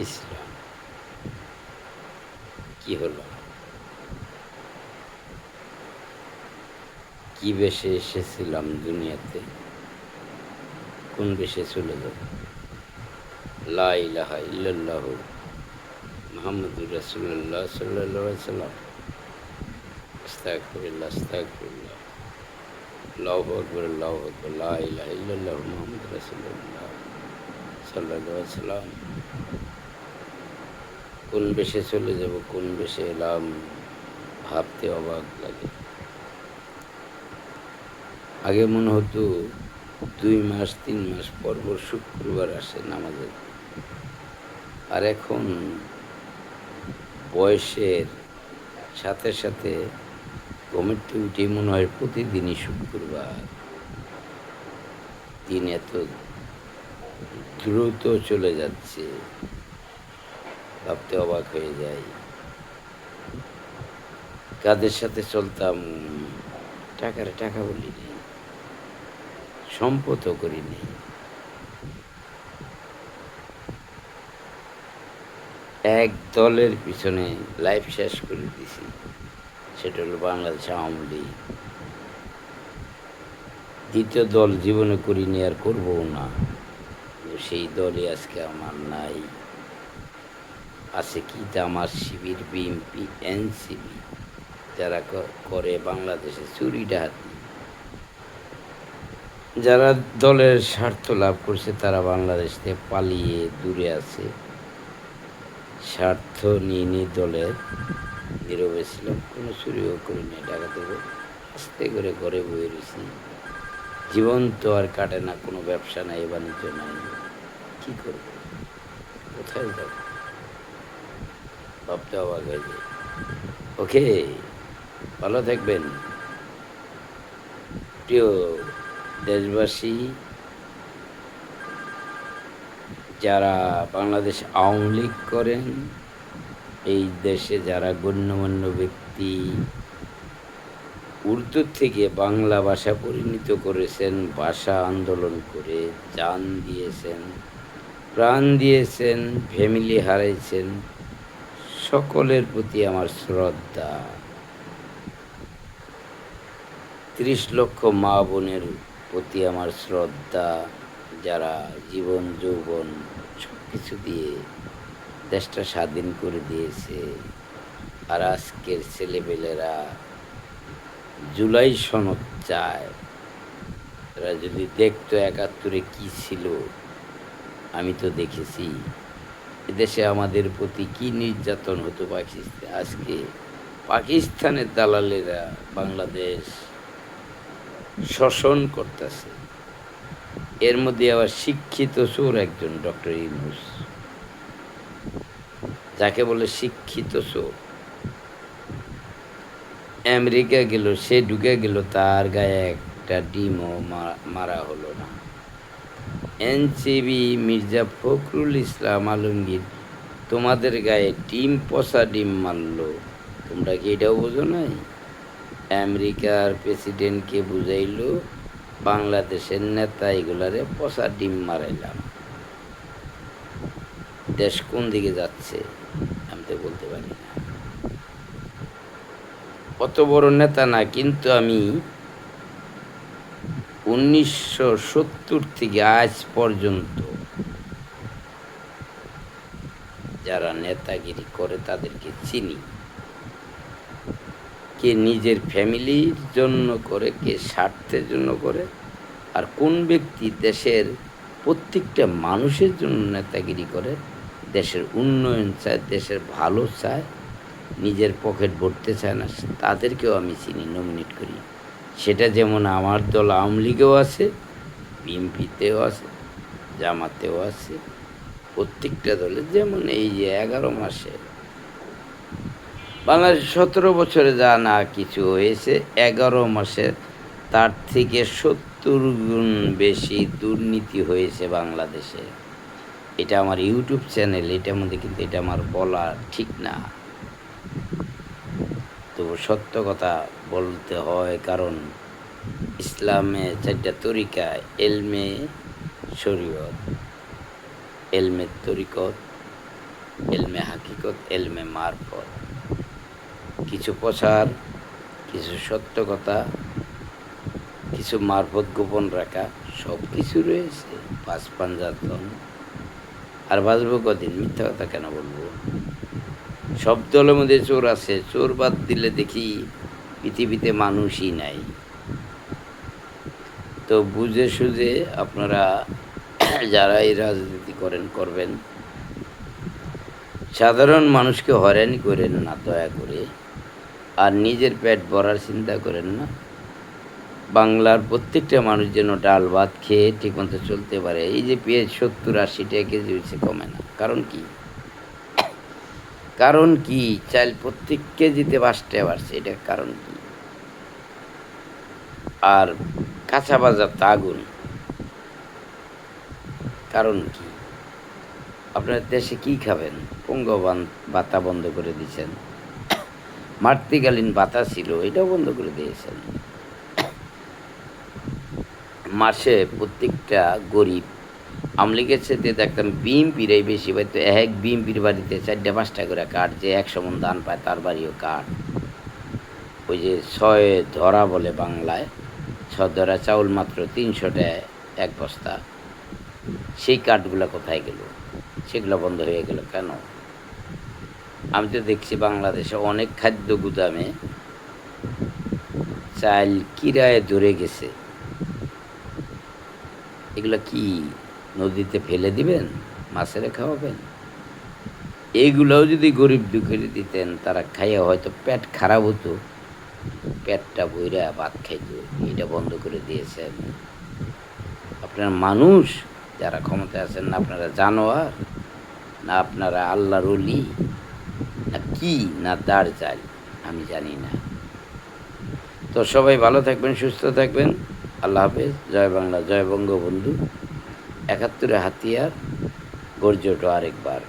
ইসলাম কি হলো? কি বেশে এসেছিলাম দুনিয়াতে? কোন বেশে চলে যাব? লা ইলাহা ইল্লাল্লাহ মুহাম্মদুর রাসূলুল্লাহ সাল্লাল্লাহু আলাইহি সাল্লাম আস্তাগফিরুল্লাহ আস্তাগফিরুল্লাহ। আল্লাহু আকবার আল্লাহু আকবার। লা ইলাহা ইল্লাল্লাহ মুহাম্মদুর রাসূলুল্লাহ সাল্লাল্লাহু আলাইহি সাল্লাম কোন বেশে চলে যাব, কোন বেশে এলাম, ভাবতে অবাক লাগে। আগে মনে হতো দুই মাস, তিন মাস পর পর শুক্রবার আসে নামাজের। আর এখন বয়সের সাথে সাথে ঘুমেরতে উঠে মনে হয় প্রতিদিনই শুক্রবার। দিন এত দ্রুত চলে যাচ্ছে। ভাবতে অবাক হয়ে যায় কাদের সাথে চলতাম, টাকার টাকা বলি নেই, সম্পদও করি নেই। এক দলের পিছনে লাইফ শেষ করে দিছি, সেটা হলো বাংলাদেশ আওয়ামী লীগ। দ্বিতীয় দল জীবনে করিনি আর করব না সেই দলই আজকে আমার নাই। আছে কি? আমার শিবির বিএনপি এনসিপি যারা করে বাংলাদেশে চুরি ডাহাতি যারা দলের স্বার্থ লাভ করছে, তারা বাংলাদেশ থেকে পালিয়ে দূরে আছে। স্বার্থ নিয়ে নিয়ে দলের নীরবে ছিলাম, কোনো চুরিও করিনি ঢাকা থেকে আস্তে করে ঘরে বয়ে রয়েছি। জীবন তো আর কাটে না, কোনো ব্যবসা নাই, বাণিজ্য নাই। কি করব? কোথায় যাব? ভাবতে অবাক হয়ে যায় ওকে, ভালো থাকবেন। প্রিয় দেশবাসী, যারা বাংলাদেশ আওয়ামী লীগ করেন, এই দেশে যারা গণ্যমান্য ব্যক্তি উর্দু থেকে বাংলা ভাষা পরিণত করেছেন, ভাষা আন্দোলন করে যান দিয়েছেন, প্রাণ দিয়েছেন ফ্যামিলি হারাইছেন সকলের প্রতি আমার শ্রদ্ধা। ত্রিশ লক্ষ মা বোনের প্রতি আমার শ্রদ্ধা, যারা জীবন, যৌবন সব কিছু দিয়ে দেশটা স্বাধীন করে দিয়েছে। আর আজকের ছেলেপেলেরা জুলাই সনদ চায়। এরা যদি দেখতো একাত্তরে কি ছিল, আমি তো দেখেছি। এদেশে আমাদের প্রতি কি নির্যাতন হতো পাকিস্তান আজকে? পাকিস্তানের দালালেরা বাংলাদেশ শোষণ করতেছে। এর মধ্যে আবার শিক্ষিত চোর একজন ডক্টর ইউনুস। যাকে বলে শিক্ষিত চোর। আমেরিকা গেল, সে ঢুকে গেল, তার গায়ে একটা ডিমও মারা হলো না। এনসিবি, মির্জা ফখরুল ইসলাম আলমগীর, তোমাদের গায়ে ডিম, পচা ডিম মারলো। তোমরা কি এটাও বোঝো নাই? আমেরিকার প্রেসিডেন্টকে বুঝাইল, বাংলাদেশের নেতা এগুলারে পচা ডিম মারাইলাম। দেশ কোন দিকে যাচ্ছে, আমি তো বলতে পারি না। অত বড় নেতা না, কিন্তু আমি উনিশশো সত্তর থেকে আজ পর্যন্ত যারা নেতাগিরি করে তাদেরকে চিনি। কে নিজের ফ্যামিলির জন্য করে, কে স্বার্থের জন্য করে, আর কোন ব্যক্তি দেশের প্রত্যেকটা মানুষের জন্য নেতাগিরি করে, দেশের উন্নয়ন চায়, দেশের ভালো চায়, নিজের পকেট ভরতে চায় না, তাদেরকেও আমি চিনি নমিনেট করি। সেটা যেমন আমার দল আওয়ামী লীগেও আছে, বিএনপিতেও আছে, জামাতেও আছে, প্রত্যেকটা দলে যেমন এই যে এগারো মাসে বাংলাদেশ সতেরো বছরে যা না কিছু হয়েছে, এগারো মাসে তার থেকে সত্তর গুণ বেশি দুর্নীতি হয়েছে বাংলাদেশে। এটা আমার ইউটিউব চ্যানেল, এটার মধ্যে কিন্তু এটা আমার বলা ঠিক না। সত্য কথা বলতে হয়, কারণ ইসলামে চারটা তরিকা, এলমে শরীয়ত, এলমে তরিকত, এলমে হাকিকত, এলমে মারফত। কিছু প্রচার কিছু সত্য কথা, কিছু মারফত গোপন রাখা, সব কিছু রয়েছে। পাঁচ পাঞ্জাতন। আর বাঁচবো কদিন? মিথ্যা কথা কেন বলব? সব দলের মধ্যে চোর আছে। চোর বাদ দিলে দেখি পৃথিবীতে মানুষই নাই। তো বুঝে সুঝে আপনারা যারা এই রাজনীতি করেন, করবেন। সাধারণ মানুষকে হয়রানি করেন না, দয়া করে। আর নিজের পেট ভরার চিন্তা করেন না। বাংলার প্রত্যেকটা মানুষ যেন ডাল ভাত খেয়ে ঠিকমতো চলতে পারে। এই যে পেঁয়াজ সত্তর আশি টাকা কেজি হয়েছে, কমে না। কারণ কি? কারণ কি? চাইল প্রত্যেক কেজিতে পাঁচ টাকা বাড়ছে এটা কারণ কি? আর কাঁচা বাজার তা আগুন। কারণ কি? আপনার দেশে কি খাবেন? পঙ্গবান বাতা বন্ধ করে দিয়েছেন। মাতৃকালীন বাতা ছিল, এটাও বন্ধ করে দিয়েছেন। মাসে প্রত্যেকটা গরিব আমলিগের সাথে দেখতাম বিম বিএমপিরাই বেশি পাইতো এক বিএমপির বাড়িতে চারটে, পাঁচটা করে কাঠ, যে একশো মন ধান পায়, তার বাড়িও কাঠ। ওই যে ছয় ধরা বলে বাংলায়, ছয় ধরা চাউল মাত্র তিনশোটা এক বস্তা। সেই কাঠগুলো কোথায় গেল? সেগুলো বন্ধ হয়ে গেল কেন? আমি তো দেখছি বাংলাদেশে অনেক খাদ্য গুদামে চাল কিরায় ধরে গেছে। এগুলো কি? নদীতে ফেলে দিবেন, মাছেরা খাওয়াবেন এইগুলোও যদি গরিব দুঃখের দিতেন, তারা খাইয়ে হয়তো পেট খারাপ হতো। পেটটা বইরা ভাত খাইত, এটা বন্ধ করে দিয়েছেন। আপনারা মানুষ যারা ক্ষমতায় আছেন, না আপনারা জানোয়ার, না আপনারা আল্লাহর অলি না কি, না দাঁড় চাল, আমি জানি না। তো সবাই ভালো থাকবেন, সুস্থ থাকবেন। আল্লাহ হাফেজ। জয় বাংলা, জয় বঙ্গবন্ধু। একাত্তরে হাতিয়ার গর্জে আরেকবার।